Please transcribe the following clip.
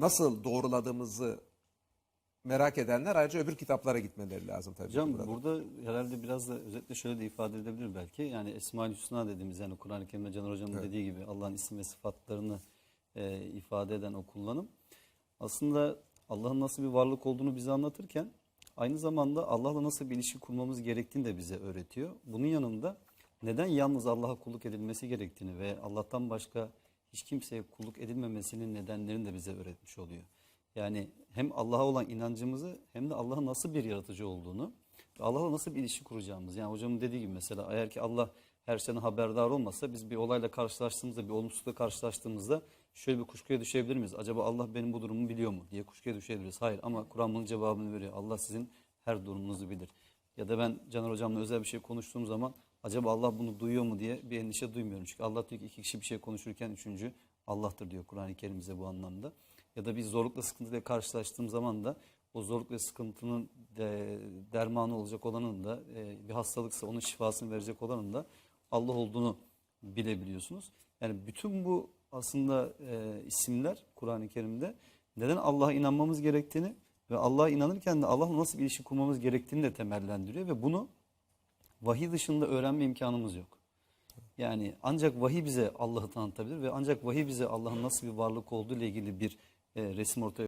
nasıl doğruladığımızı merak edenler ayrıca öbür kitaplara gitmeleri lazım tabii. Hocam burada. burada herhalde biraz da özetle şöyle de ifade edebilir belki. Yani Esma-ül Hüsna dediğimiz yani Kur'an-ı Kerim'de Caner Hocam'ın Evet. dediği gibi Allah'ın isim ve sıfatlarını e, ifade eden o kullanım. Aslında Allah'ın nasıl bir varlık olduğunu bize anlatırken aynı zamanda Allah'la nasıl bir ilişki kurmamız gerektiğini de bize öğretiyor. Bunun yanında neden yalnız Allah'a kulluk edilmesi gerektiğini ve Allah'tan başka hiç kimseye kulluk edilmemesinin nedenlerini de bize öğretmiş oluyor. Yani hem Allah'a olan inancımızı hem de Allah'ın nasıl bir yaratıcı olduğunu ve Allah'la nasıl bir ilişki kuracağımız. Yani hocamın dediği gibi mesela eğer ki Allah her şeyden haberdar olmasa biz bir olayla karşılaştığımızda, bir olumsuzlukla karşılaştığımızda şöyle bir kuşkuya düşebilir miyiz? Acaba Allah benim bu durumumu biliyor mu diye kuşkuya düşebiliriz. Hayır ama Kur'an bunun cevabını veriyor. Allah sizin her durumunuzu bilir. Ya da ben Caner Hocam'la özel bir şey konuştuğum zaman acaba Allah bunu duyuyor mu diye bir endişe duymuyorum. Çünkü Allah diyor ki iki kişi bir şey konuşurken üçüncü Allah'tır diyor Kur'an-ı Kerim bize bu anlamda. Ya da bir zorlukla sıkıntıyla karşılaştığım zaman da o zorluk ve sıkıntının de, dermanı olacak olanın da e, bir hastalıksa onun şifasını verecek olanın da Allah olduğunu bilebiliyorsunuz. Yani bütün bu aslında e, isimler Kur'an-ı Kerim'de neden Allah'a inanmamız gerektiğini ve Allah'a inanırken de Allah'la nasıl bir ilişki kurmamız gerektiğini de temellendiriyor ve bunu vahiy dışında öğrenme imkanımız yok. Yani ancak vahiy bize Allah'ı tanıtabilir ve ancak vahiy bize Allah'ın nasıl bir varlık olduğu ile ilgili bir e, resim ortaya